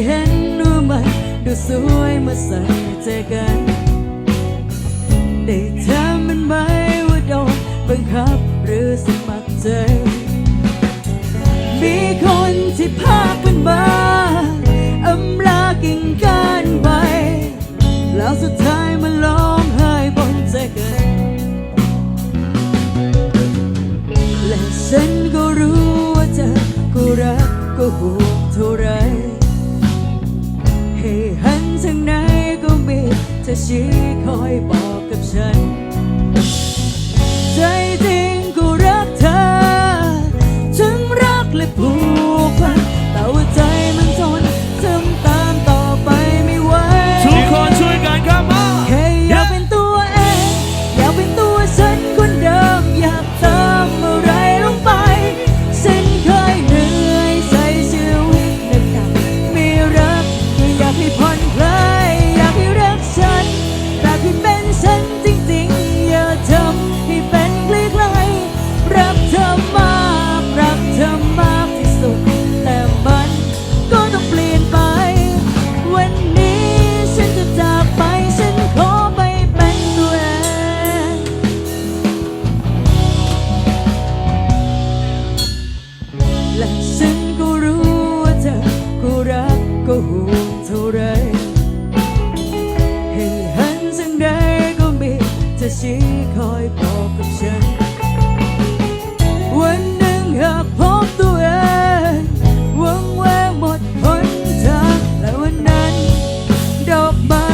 ่เห็นว่ามันดูสวยมื่อใส่ใจกัน ได้เธอมันไหมว่าโดนบังคับหรือสมัครใจ มีคนที่พากันมาอำลากิ่งก้านไปแล้วสุดท้ายมันร้องไห้บนใจกันและฉันก็รู้ว่าเธอก็รักก็ห่วงเท่าไร ให้หันทางไหนก็มีเธอชี้คอยบอกกับฉัน ใจที่ ชี้คอยบอกกับฉัน วันหนึ่งหากพบตัวเองวังแวงหมดหนทางและวันนั้น ดอกไม้